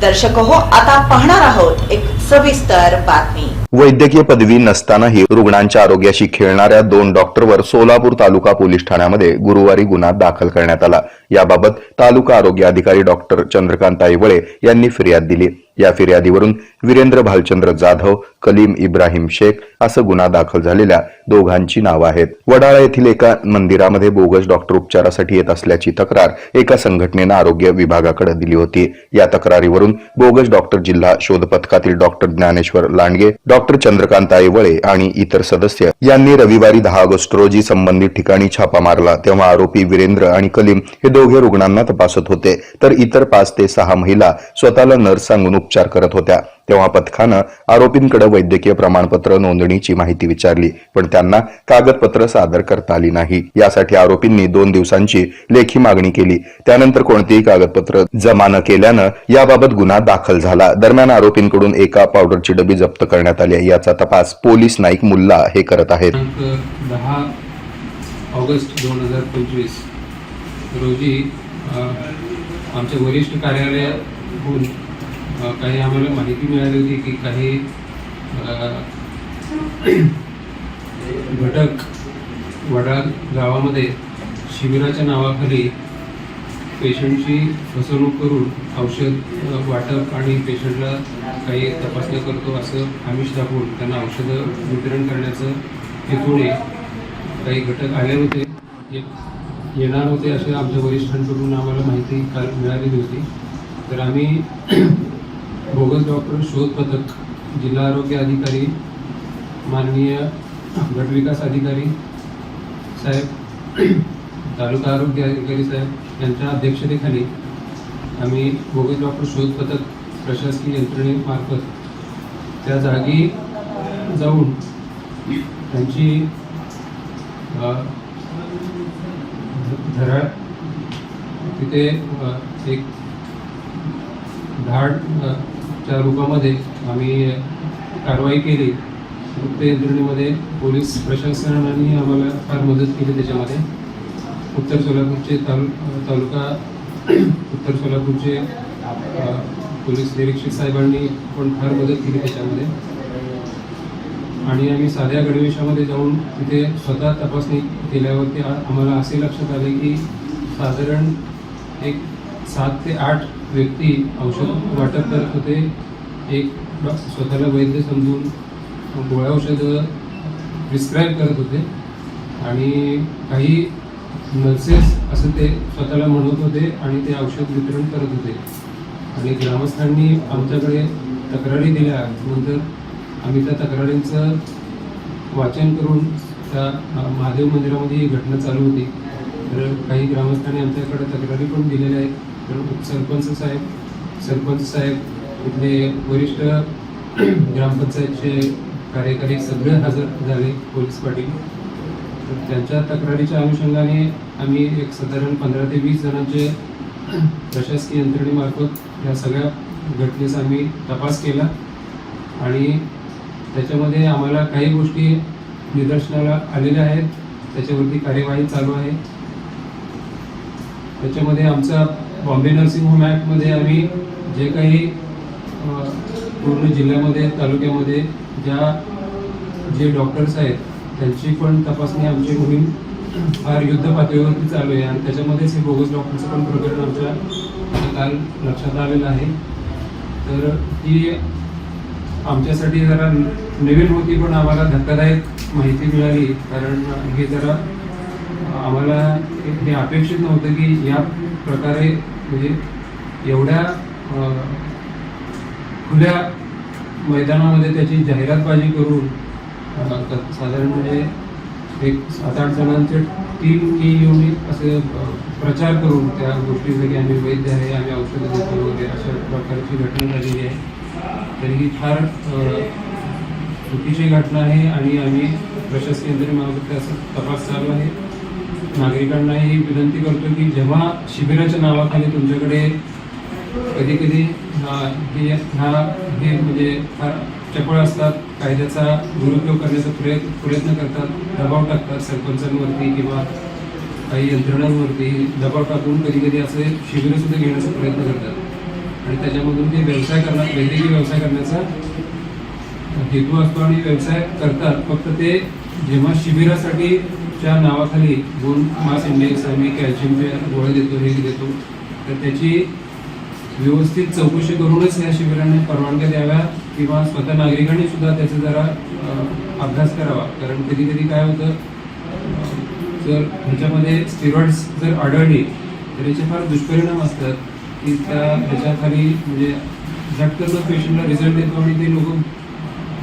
दर्शक हो आता पाहणार आहोत एक सविस्तर बातमी. वैद्यकीय पदवी नसतानाही रुग्णांच्या आरोग्याशी खेळणाऱ्या दोन डॉक्टरवर सोलापूर तालुका पोलीस ठाण्यामध्ये गुरुवारी गुन्हा दाखल करण्यात आला. याबाबत तालुका आरोग्य अधिकारी डॉक्टर चंद्रकांत आईवळे यांनी फिर्याद दिली. या फिर्यादीवरून वीरेंद्र भालचंद्र जाधव कलीम इब्राहिम शेख असं गुन्हा दाखल झालेल्या दोघांची नावं आहेत. वडाळा येथील एका मंदिरामध्ये बोगस डॉक्टर उपचारासाठी येत असल्याची तक्रार एका संघटनेनं आरोग्य विभागाकडे दिली होती. या तक्रारीवरून बोगस डॉक्टर जिल्हा शोध पथकातील डॉक्टर ज्ञानेश्वर लांडगे डॉक्टर चंद्रकांत आईवळे आणि इतर सदस्य यांनी रविवारी दहा ऑगस्ट रोजी संबंधित ठिकाणी छापा मारला. तेव्हा आरोपी वीरेंद्र आणि कलीम हे दोघे रुग्णांना तपासत होते. तर इतर पाच ते सहा महिला स्वतःला नर्स सांगून उपचार करत होत्या. तेव्हा पथकानं आरोपींकडे वैद्यकीय प्रमाणपत्र नोंदणीची माहिती विचारली पण त्यांना कागदपत्र सादर करता आली नाही. यासाठी आरोपींनी दोन दिवसांची लेखी मागणी केली. त्यानंतर कोणतीही कागदपत्र जमा न केल्यानं याबाबत गुन्हा दाखल झाला. दरम्यान आरोपींकडून एका पावडरची डबी जप्त करण्यात आली आहे. याचा तपास पोलीस नाईक मुल्ला हे करत आहेत. ऑगस्ट दोन हजार पंचवीस रोजी आमच्या वरिष्ठ कार्यालयाहून काही आम्हाला माहिती मिळाली होती की काही घटक वडा गावामध्ये शिबिराच्या नावाखाली पेशंटची फसवणूक करून औषध वाटप आणि पेशंटला काही तपासण्या करतो असं आमिष दाखवून त्यांना औषधं वितरण करण्याचं हेतूने काही घटक आले होते. येणार होते असे आमच्या वरिष्ठांकडून आम्हाला माहिती काल मिळालेली होती. तर आम्ही बोगस डॉक्टर शोध पथक जिल्हा आरोग्य अधिकारी माननीय गटविकास अधिकारी साहेब तालुका आरोग्य अधिकारी साहेब यांच्या अध्यक्षतेखाली आम्ही बोगस डॉक्टर शोध पथक प्रशासकीय यंत्रणेमार्फत त्या जागी जाऊन त्यांची धरा धराळ तिथे एक धाड च्या रूपामध्ये आम्ही कारवाई केली. गुप्त यंत्रणेमध्ये पोलीस प्रशासनाने आम्हाला फार मदत केली त्याच्यामध्ये. उत्तर सोलापूरचे तालु तालुका उत्तर सोलापूरचे पोलीस निरीक्षक साहेबांनी पण फार मदत केली त्याच्यामध्ये. आणि आम्ही साध्या गणवेशामध्ये जाऊन तिथे स्वतः तपासणी केल्यावरती आम्हाला असे लक्षात आले की साधारण एक सात ते आठ व्यक्ती औषध वाटप करत होते. एक स्वतःला वैद्य समजून गोळ्या औषधं प्रिस्क्राईब करत होते. आणि काही नर्सेस असं ते स्वतःला म्हणत होते आणि ते औषध वितरण करत होते. आणि ग्रामस्थांनी आमच्याकडे तक्रारी दिल्या. नंतर आम्ही त्या तक्रारींचं वाचन करून त्या महादेव मंदिरामध्ये ही घटना चालू होती. तर काही ग्रामस्थांनी आमच्याकडे तक्रारी पण दिलेल्या आहेत. सरपंच साहेब सरपंच साहेब इथले वरिष्ठ ग्रामपंचायतचे कार्यकारी सगळे हजर झाले पोलीस पाटील. तर त्यांच्या तक्रारीच्या अनुषंगाने आम्ही एक साधारण पंधरा ते वीस जणांचे प्रशासकीय यंत्रणेमार्फत या सगळ्या घटनेचा आम्ही तपास केला. आणि त्याच्यामध्ये आम्हाला काही गोष्टी निदर्शनाला आलेल्या आहेत. त्याच्यावरती कार्यवाही चालू आहे. त्याच्यामध्ये आमचा बॉम्बे नर्सिंग होम ॲक्टमध्ये आम्ही जे काही पूर्ण जिल्ह्यामध्ये तालुक्यामध्ये ज्या जे डॉक्टर्स आहेत त्यांची पण तपासणी आमची मोहीम फार युद्ध पातळीवरती चालू आहे आणि त्याच्यामध्येच हे बोगस डॉक्टरचं पण प्रकरण आमच्या काल लक्षात आलेलं आहे. तर ही आमच्यासाठी जरा नवीन होती पण आम्हाला धक्कादायक माहिती मिळाली कारण हे जरा आम्हाला हे अपेक्षित नव्हतं की या प्रकारे म्हणजे एवढ्या खुल्या मैदानामध्ये त्याची जाहिरातबाजी करून साधारण म्हणजे एक सात आठ जणांचे टीम की येऊन असे प्रचार करून त्या गोष्टीचं की आम्ही वैद्य आहे आम्ही औषधं देतो वगैरे अशा प्रकारची घटना झालेली आहे. तर ही फार चुकीची घटना आहे आणि आम्ही प्रशासकीय यंत्रणेमार्फत त्याचा तपास चालू आहे. नागरिकांनाही विनंती करतो की जेव्हा शिबिराच्या नावाखाली तुमच्याकडे कधी कधी हे हा हे म्हणजे फार चपळ असतात कायद्याचा दुरुपयोग करण्याचा प्रयत्न प्रयत्न करतात दबाव टाकतात सरपंचांवरती किंवा काही यंत्रणांवरती दबाव टाकून कधी कधी असे शिबिरं सुद्धा घेण्याचा प्रयत्न करतात. आणि त्याच्यामधून ते व्यवसाय करणार वैद्यकीय व्यवसाय करण्याचा हेतू असतो आणि व्यवसाय करतात. फक्त ते जेव्हा शिबिरासाठी च्या नावाखाली दोन मास इंडेक्स आम्ही कॅल्शियमचे गोळे देतो हे देतो तर त्याची व्यवस्थित चौकशी करूनच या शिबिराने परवानग्या द्याव्या किंवा स्वतः नागरिकांनी सुद्धा त्याचा जरा अभ्यास करावा. कारण कधी कधी काय होतं जर ह्याच्यामध्ये स्टिरॉइड्स जर आढळली तर याचे फार दुष्परिणाम असतात की त्या ह्याच्याखाली म्हणजे झटकन पेशंटला रिझल्ट देतो आणि ते लोक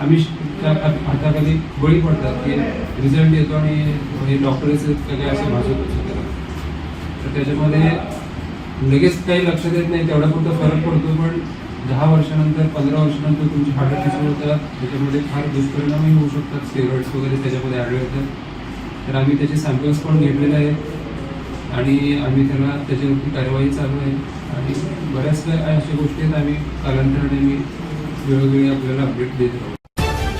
आम्ही त्या हात- हाताखाली बळी पडतात की रिझल्ट येतो आणि हे डॉक्टरच काय असं भाजप तर त्याच्यामध्ये लगेच काही लक्षात येत नाही तेवढा पुरता फरक पडतो पण दहा वर्षानंतर पंधरा वर्षानंतर तुमची हार्ट दिसून होतात. त्याच्यामध्ये फार दुष्परिणामही होऊ शकतात स्टेरॉइड्स वगैरे त्याच्यामध्ये आढळतात तर आम्ही त्याचे सॅम्पल्स पण घेतलेले आहेत. आणि आम्ही त्याला त्याच्यावरती कार्यवाही चालू आहे. आणि बऱ्याच काही अशा गोष्टी आहेत आम्ही कालांतराने मी वेळोवेळी आपल्याला अपडेट देत राहू